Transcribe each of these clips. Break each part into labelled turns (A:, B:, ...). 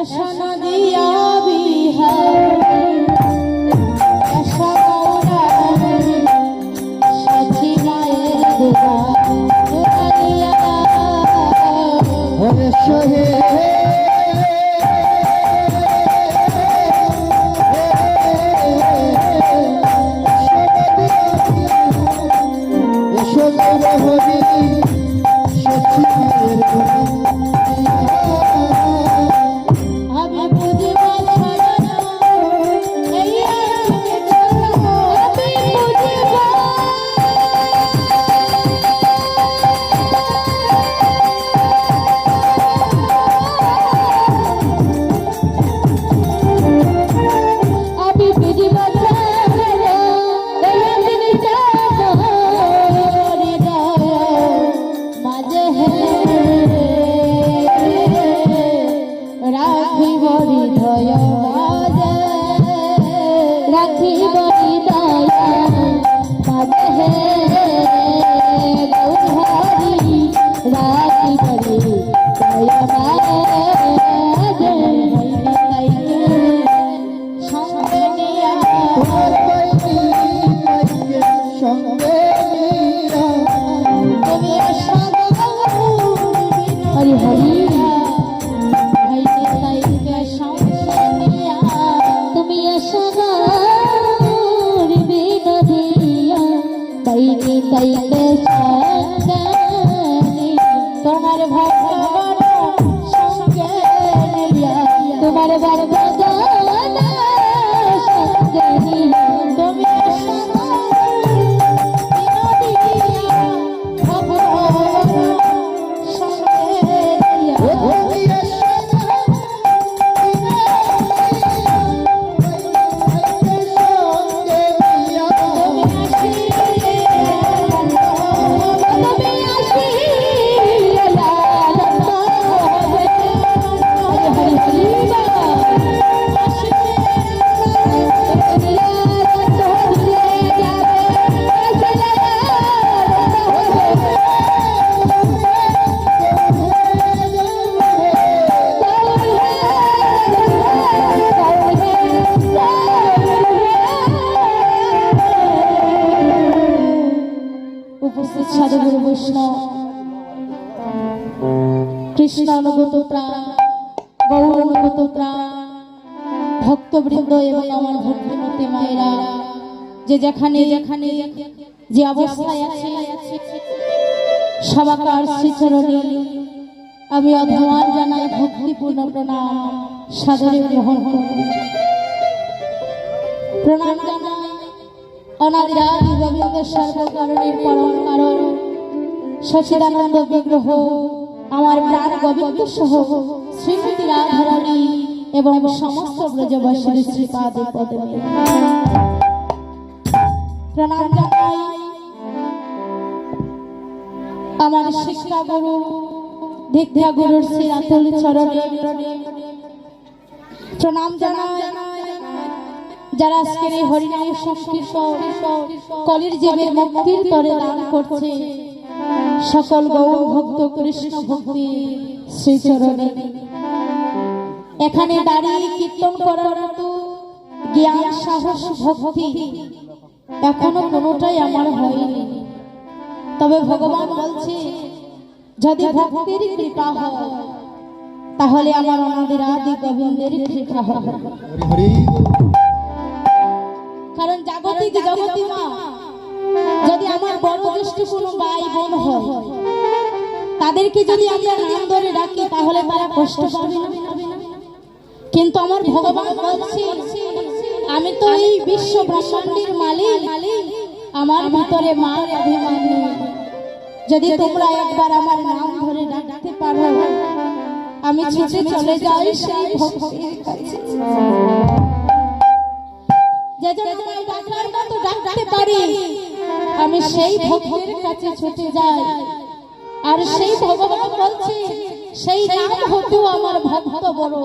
A: দর্শন கையண்டே কৃষ্ণ অনুগত প্রাণ গৌর অনুগত প্রাণ ভক্তবৃন্দ এবং আমার ভক্তিমতী মায়েরা, যে যেখানে যেখানে যে অবস্থায় আছে, সবাকার শ্রীচরণে আমি অধমান জানাই ভক্তিপূর্ণ প্রণাম, সাদরে গ্রহণ করব। প্রণাম জানাই অনাদিরাদি গোবিন্দ সর্বকারণের পরম কারণ, সচিদানন্দ বিগ্রহ আমার প্রাণ গোবিন্দ সহ শ্রীমতী রাধারানী এবং সমস্ত ব্রজবাসীর শ্রীপাদে পদমে প্রণাম জানাই। আমার শিক্ষা গুরু দীক্ষা গুরুর শ্রী আতুল চরণে প্রণাম জানাই। যারা আজকের এই হরিনাম সংস্কৃত কলির জীবের মুক্তির তরে দান করছে সকল গৌর ভক্ত কৃষ্ণ ভক্তি শ্রীচরণে। এখানে দাঁড়িয়ে কীর্তন করার মতো জ্ঞান সাহস ভক্তি এখনও কোনোটাই আমার হয়নি। তবে ভগবান বলছে যদি ভক্তির কৃপা হয় তাহলে আমার আমাদের আদি গোবিন্দের কৃপা হবে। কারণ জাগতিক জগতি মা যদি আমার বড় জ্যেষ্ঠ কোনো ভাই বোন হয়, তাদেরকে যদি আমরা নাম ধরে ডাকি, তাহলে তারা কষ্ট পাবে কিন্তু আমার ভগবান বলছে, আমি তো এই বিশ্ব ব্রহ্মাণ্ডের মালিক, আমার ভিতরে মার অভিমান যদি তোমরা একবার আমার নাম ধরে ডাকতে পারো, আমি ছুটে চলে যাই সেই ভক্তির কাছে। যে যেন ডাকার মতো ডাকতে পারি আমি সেই ভক্তের কাছে ছুটে যাই। আর সেই ভগবান বলছে, সেই নাম হতেও আমার ভক্ত বড়।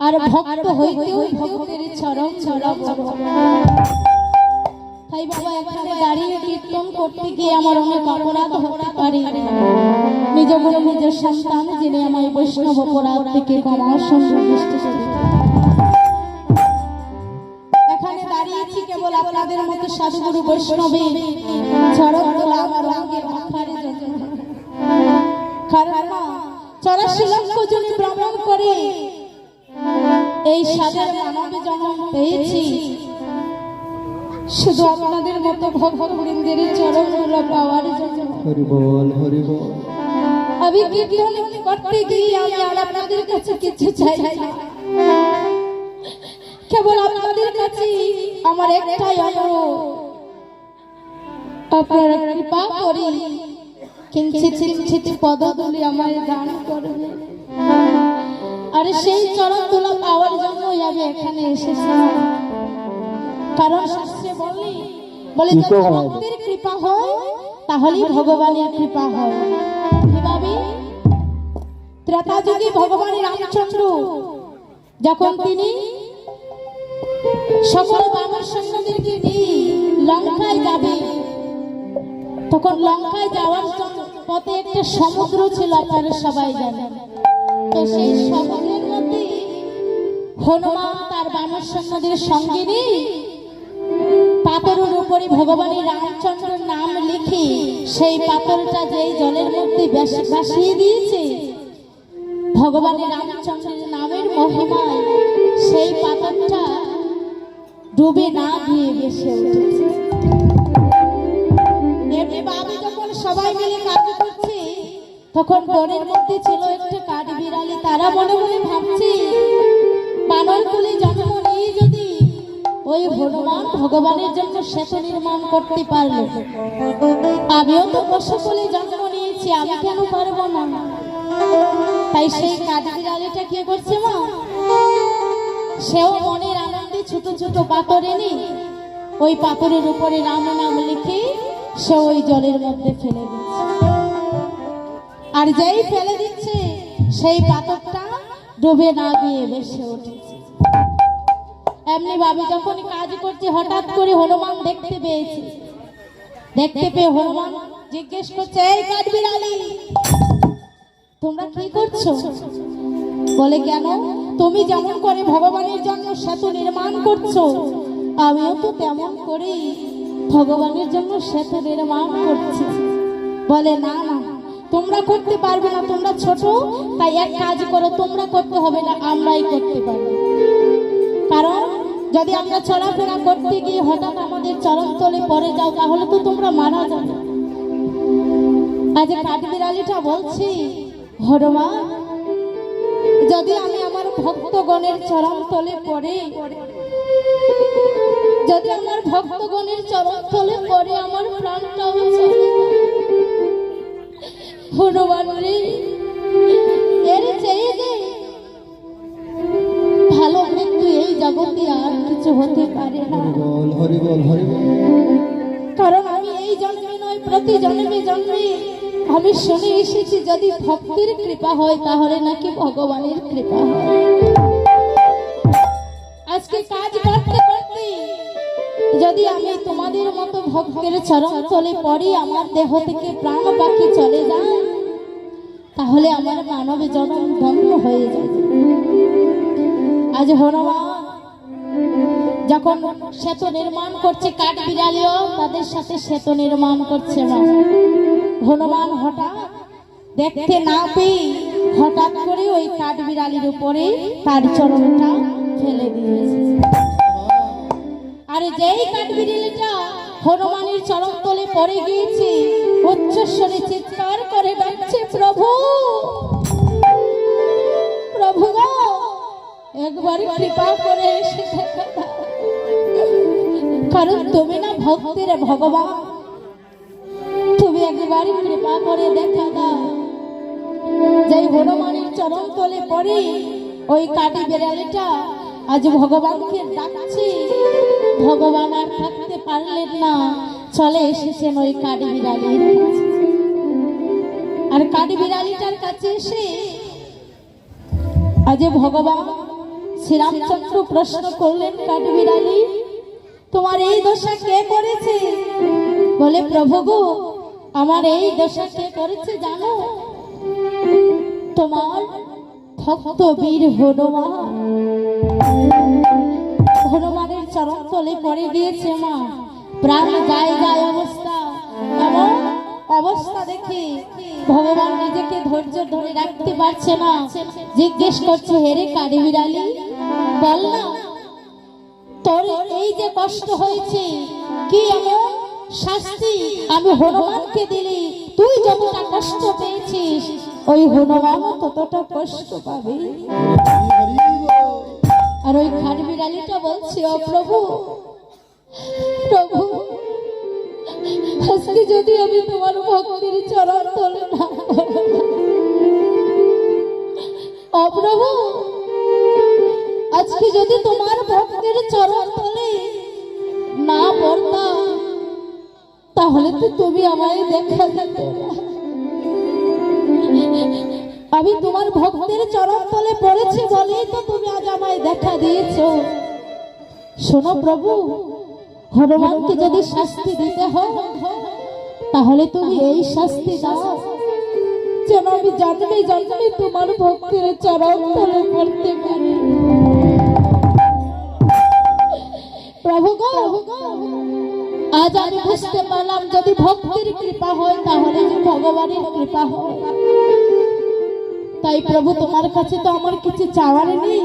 A: আর ভক্ত হইতেও ভক্তের চরম চরম তাই বাবা, এখানে দাঁড়িয়ে কীর্তন করতে গিয়ে আমার অনেক অপরাধ হতে পারে। নিজ গুরু নিজের সন্তান যিনি আমার বৈষ্ণব অপরাধ থেকে ক্ষমার সঙ্গে সাধুগুরু বৈষ্ণবে চরণ দোলা আমার অঙ্গের মাথার কারণ চৌরাশি লক্ষ জনে ভ্রমণ করে এই সাদের মানব জন্ম পেয়েছি। শুধু আপনাদের মতো চরণ দোলা পাওয়ার জন্য।
B: হরি বল হরি বল
A: আমি কীর্তন করতে গিয়ে আমি আর আপনাদের কাছে কিছু চাই না। কেবল আপনাদের কাছে আমার একটাই অনুরোধ। আপনারা কৃপা করি। কিঞ্চিত কিঞ্চিত পদধূলি আমায় দান করবে। আর সেই চরণ তোলা পাওয়ার জন্যই আমি এখানে এসেছি। কারণ শাস্ত্রে বলে বলে ভক্তের কৃপা হয় তাহলেই ভগবানের কৃপা হয়। কীভাবে ত্রেতা যুগে ভগবান রামচন্দ্র যখন তিনি সকল বানর সৈন্যদেরকে নিয়ে লঙ্কায় যাবে তখন লঙ্কায় যাওয়ার পথে একটা সমুদ্র ছিল, আপনারা সবাই জানেন। তো সেই সমুদ্রের মধ্যে হনুমান তার বানর সৈন্যদের সঙ্গে নিয়ে পাথরের উপরে ভগবানের রামচন্দ্রের নাম লিখে সেই পাথরটা যেই জলের মধ্যে ভাস- ভাসিয়ে দিয়েছে, ভগবানের রামচন্দ্রের নামের মহিমায় সেই পাথরটা ডুবে না গিয়ে ভেসে উঠেছে। যখন সবাই মিলে করছে, তখন মধ্যে ছিল একটা কাঠ বিড়ালি। তারা মনে ভাবছে জন্ম যদি ওই ভগবানের জন্য সেতু নির্মাণ করতে পারল। আমিও তো পশু জন্ম নিয়েছি, আমি কেন পারব না? তাই সেই কাঠ বিড়ালিটা কি করছে মা? সেও মনের আনন্দে ছোট ছোট পাথর এনে ওই পাথরের উপরে রাম নাম লিখে সে ওই জলের মধ্যে ফেলে দিচ্ছে। আর যেই ফেলে দিচ্ছে, সেই পাথরটা ডুবে না গিয়ে ভেসে উঠেছে। এমনি ভাবে যখন কাজ করছে, হঠাৎ করে হনুমান দেখতে পেয়েছে। দেখতে পেয়ে হনুমান জিজ্ঞেস করছে, এই কাঠ বিড়ালি, তোমরা কি করছ? বলে, কেন? তুমি যেমন করে ভগবানের জন্য সেতু নির্মাণ করছ, আমিও তো তেমন করেই ভগবানের জন্য সেতু নির্মাণ করছি। বলে, না না, তোমরা করতে পারবে না, তোমরা ছোট, তাই এক কাজ করো, তোমরা করতে হবে না, আমরাই করতে পারব। কারণ যদি আমরা চলাফেরা করতে গিয়ে হঠাৎ আমাদের চরণতলে পড়ে যাও, তাহলে তো তোমরা মারা যাবে। আজ কাঠবিড়ালিটা বলছি হরমা যদি আমি আমার ভক্তগণের চরণ তলে পড়ে যদি আমার ভক্তগণের চরণ তলে পড়ে আমার প্রাণটাও। হনুমান রে এর চেয়ে যে ভালো মৃত্যু এই জগতে আর কিছু হতে পারে না। কারণ আমি এই জন্মে নয় প্রতি জন্মে জন্মে আমি শুনে এসেছি যদি ভক্তির কৃপা হয় তাহলে নাকি ভগবানের কৃপা হয়। আজকে কাজ যদি আমি তোমাদের মতো ভক্তের চরণ তলে পড়ি আমার দেহ থেকে প্রাণ পাখি চলে যায়, তাহলে আমার মানব জন্ম ধন্য হয়ে যাবে আজ হনুমান যখন সেতু নির্মাণ করছে কাঠ বিড়ালিও, তাদের সাথে সেতু নির্মাণ করছে মা। হনুমান হঠাৎ দেখতে না পেয়ে হঠাৎ করে ওই কাঠ বিড়ালির উপরে তার চরণটা ফেলে দিয়েছে। আর যেই কাঠ বিড়ালিটা হনুমানের চরণ তলে পড়ে গিয়েছে। উচ্চস্বরে চিৎকার করে ডাকছে প্রভু! প্রভু গো, একবার কৃপা করে এসে কারণ তুমি না ভক্তের ভগবান। তুমি একবার কৃপা করে দেখা দাও। যেই হনুমানের চরণ তলে পড়ে ওই কাটি বেড়ালিটা আজ ভগবানকে ডাকছি। ভগবান আর থাকতে পারলেন না। চলে এসেছেন ওই কাটি বিড়ালির কাছে। আর কাটি বিড়ালিটার কাছে এসে আজ ভগবান শ্রীরামচন্দ্র প্রশ্ন করলেন, কাঠবিড়ালি, তোমার এই দশা কে করেছে? বলে, প্রভু গো, আমার এই দশা কে করেছে জানো? তোমার ভক্ত বীর হনুমান। চরণ তলে পড়ে দিয়েছে মা। প্রাণ গায়ে গায়ে অবস্থা। এমন অবস্থা দেখে ভগবান নিজেকে ধৈর্য ধরে রাখতে পারছে না। জিজ্ঞেস করছে হেরে কারি বিড়ালি, বল না, তোর এই যে কষ্ট হয়েছে, কি এমন শাস্তি আমি হনুমানকে দিলি? তুই যতটা কষ্ট পেয়েছিস, ওই হনুমানও ততটা কষ্ট পাবে। আর ওই খাট বিড়ালিটা বলছে, ও প্রভু প্রভু, আজকে যদি আমি তোমার ভক্তির চরণ তোলে না ও প্রভু, আজকে যদি তোমার ভক্তের চরণ তলে না পড়তাম তাহলে তো তুমি আমায় দেখা দিতে। আমি তোমার ভক্তের চরণ তলে পড়েছি বলেই তো তুমি আজ আমায় দেখা দিয়েছ। শোনো প্রভু, হনুমানকে যদি শাস্তি দিতে হয়, তাহলে তুমি এই শাস্তি দাও। যেন আমি জন্মে জন্মে তোমার ভক্তের চরণ তলে পড়তে পারি। প্রভু গো, আজ আমি বুঝতে পারলাম যদি ভক্তির কৃপা হয়, তাহলে ভগবানের কৃপা হয় তাই প্রভু, তোমার কাছে তো আমার কিছু চাওয়ার নেই।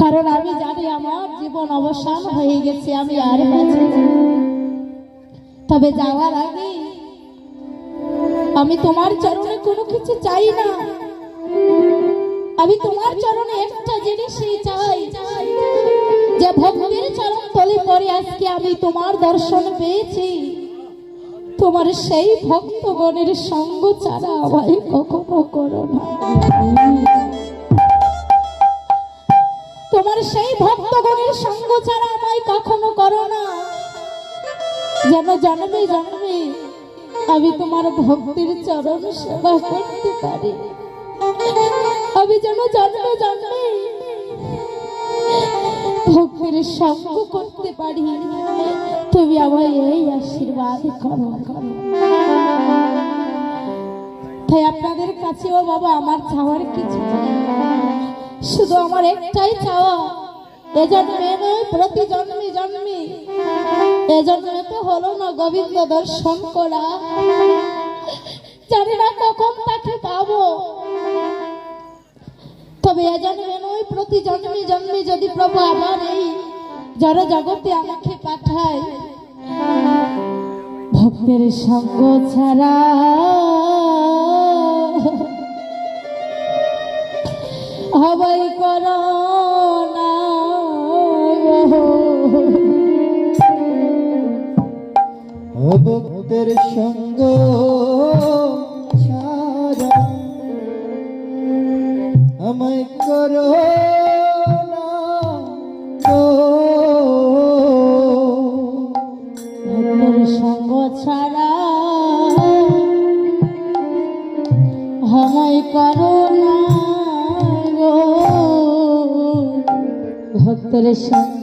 A: কারণ আমি জানি আমার জীবন অবসান হয়ে গেছে, আমি আর না। তবে যাওয়ার আগে আমি তোমার চরণে কোনো কিছু চাই না। আমি তোমার চরণে একটা জিনিসই চাই, যে ভক্তির চরণ তলে পরে আজকে আমি তোমার দর্শন পেয়েছি। তোমার সেই ভক্তগণের সঙ্গ ছাড়া আমায় কখনো করো না। তোমার সেই ভক্তগণের সঙ্গ ছাড়া আমায় কখনো করো না। যেন জন্মে জন্মে আমি তোমার ভক্তির চরণ সেবা করতে পারি। আমি যেন জন্মে জন্মে ভক্তির সঙ্গ করতে পারি। তুমি আমায় এই আশীর্বাদ করো। করো তাই আপনাদের কাছেও বাবা, আমার চাওয়ার কিছু শুধু আমার একটাই চাওয়া, এ জন্মে নয় প্রতি জন্মে জন্মে। এ জন্মে তো হলো না গোবিন্দ দর্শন করা। জানি না কখন তাকে পাবো। তবে এ জন্মে প্রতি জন্মে জন্মে যদি প্রভু আবার এই জড় জগতে আমাকে পাঠায়। ভক্তের সঙ্গ ছাড়া হবাই করো
B: ভক্তের সঙ্গ করো না
A: ছাড়া আমায় করো না গো। ভক্তের সঙ্গ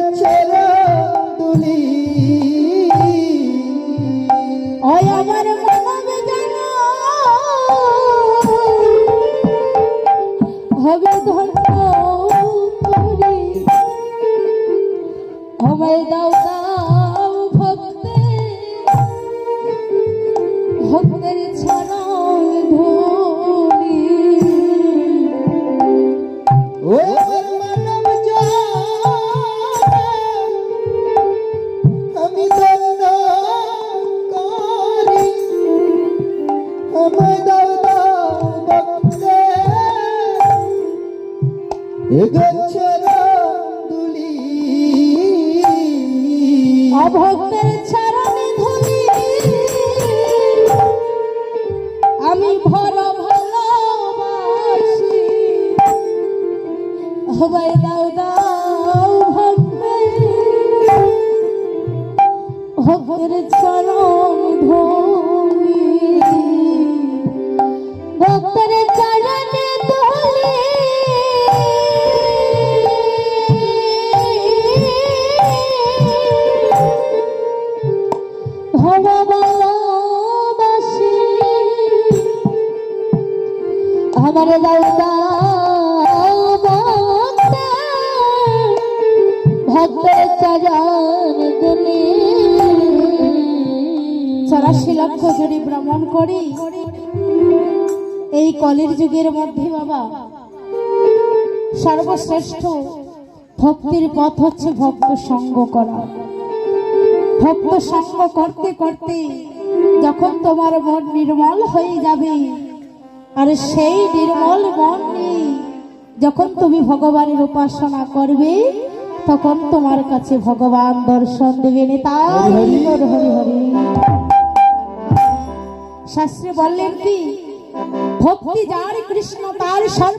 A: ভক্তের অভক্তের যদি ভ্রমণ করি, এই কলির যুগের মধ্যে বাবা, সর্বশ্রেষ্ঠ ভক্তির পথ হচ্ছে ভক্ত সঙ্গ করা। ভক্ত সঙ্গ করতে করতে যখন তোমার মন নির্মল হয়ে যাবে, আর সেই নির্মল মন যখন তুমি ভগবানের উপাসনা করবে, তখন তোমার কাছে ভগবান দর্শন দেবেন তাই হরি হরি হরি। শাস্ত্রে বললেন কি? ভক্তি যার কৃষ্ণ তার সর্ব